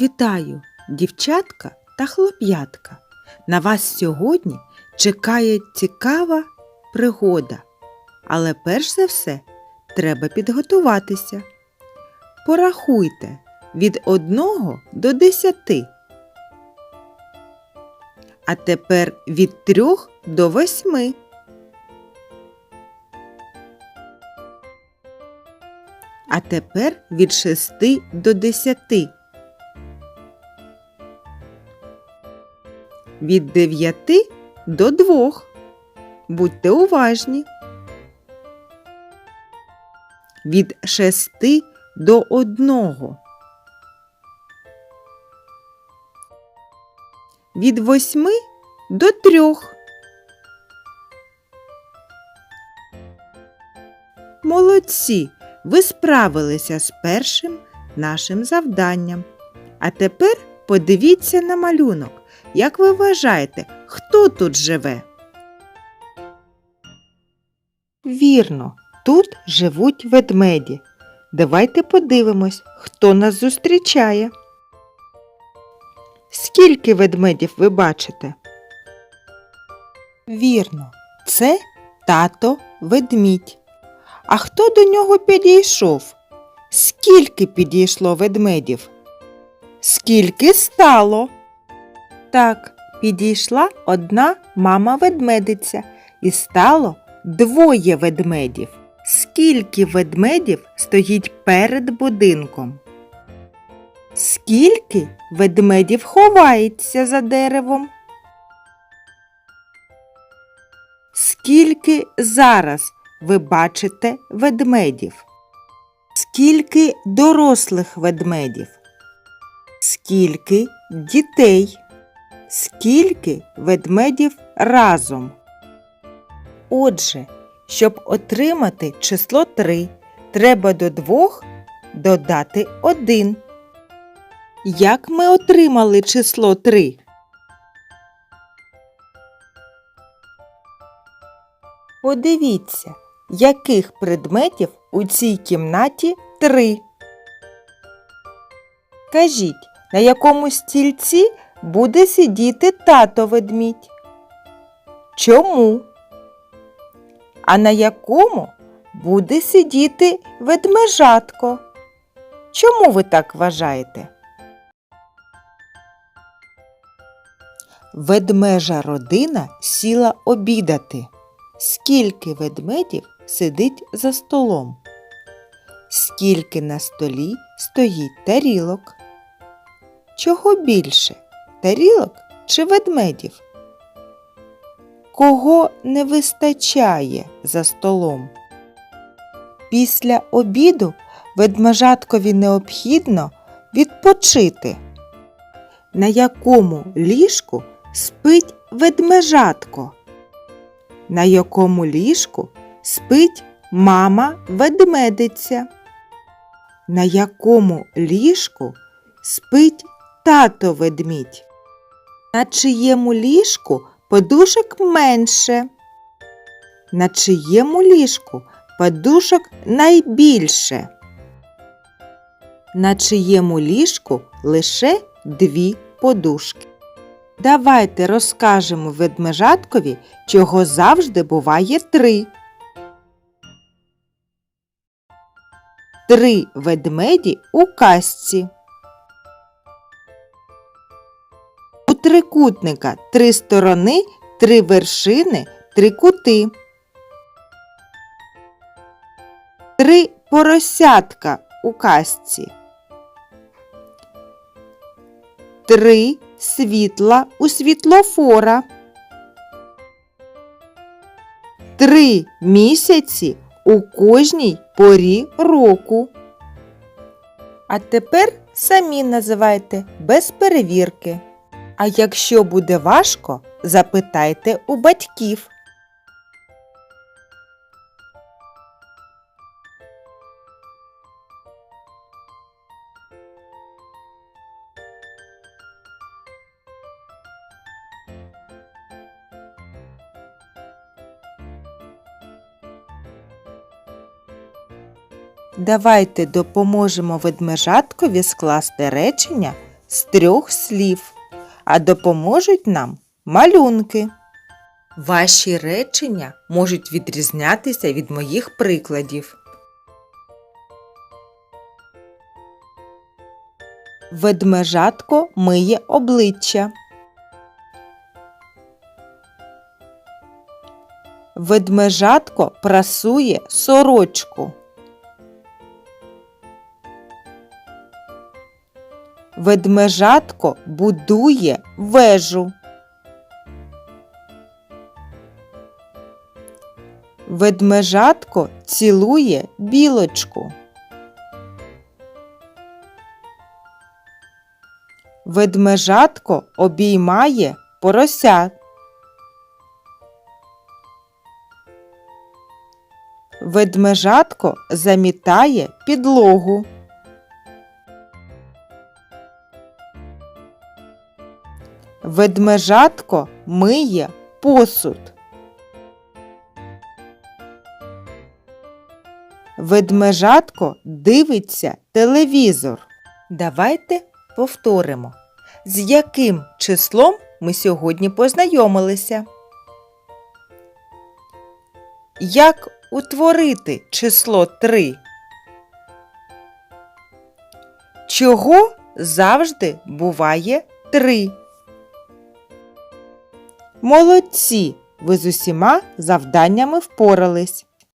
Вітаю, дівчатка та хлоп'ятка. На вас сьогодні чекає цікава пригода. Але перш за все треба підготуватися. Порахуйте від 1 до 10. А тепер від 3 до 8. А тепер від 6 до 10. Від 9 до 2. Будьте уважні. Від 6 до 1. Від 8 до 3. Молодці! Ви справилися з першим нашим завданням. А тепер подивіться на малюнок. Як ви вважаєте, хто тут живе? Вірно, тут живуть ведмеді. Давайте подивимось, хто нас зустрічає. Скільки ведмедів ви бачите? Вірно, це тато ведмідь. А хто до нього підійшов? Скільки підійшло ведмедів? Скільки стало? Так, підійшла одна мама ведмедиця і стало двоє ведмедів. Скільки ведмедів стоїть перед будинком? Скільки ведмедів ховається за деревом? Скільки зараз ви бачите ведмедів? Скільки дорослих ведмедів? Скільки дітей? Скільки ведмедів разом? Отже, щоб отримати число 3, треба до двох додати 1. Як ми отримали число 3? Подивіться, яких предметів у цій кімнаті три. Кажіть, на якому стільці буде сидіти тато ведмідь? Чому? А на якому буде сидіти ведмежатко? Чому ви так вважаєте? Ведмежа родина сіла обідати. Скільки ведмедів сидить за столом? Скільки на столі стоїть тарілок? Чого більше? Тарілок чи ведмедів? Кого не вистачає за столом? Після обіду ведмежаткові необхідно відпочити. На якому ліжку спить ведмежатко? На якому ліжку спить мама ведмедиця? На якому ліжку спить тато ведмідь? На чиєму ліжку подушок менше? На чиєму ліжку подушок найбільше? На чиєму ліжку лише дві подушки? Давайте розкажемо ведмежаткові, чого завжди буває три. Три ведмеді у казці. Трикутника три сторони, три вершини, три кути. Три поросятка у казці. Три світла у світлофора. Три місяці у кожній порі року. А тепер самі називайте без перевірки. А якщо буде важко, запитайте у батьків. Давайте допоможемо ведмежаткові скласти речення з трьох слів, а допоможуть нам малюнки. Ваші речення можуть відрізнятися від моїх прикладів. Ведмежатко миє обличчя. Ведмежатко прасує сорочку. Ведмежатко будує вежу. Ведмежатко цілує білочку. Ведмежатко обіймає порося. Ведмежатко замітає підлогу. Ведмежатко миє посуд. Ведмежатко дивиться телевізор. Давайте повторимо, з яким числом ми сьогодні познайомилися. Як утворити число 3? Чого завжди буває 3? Молодці! Ви з усіма завданнями впорались.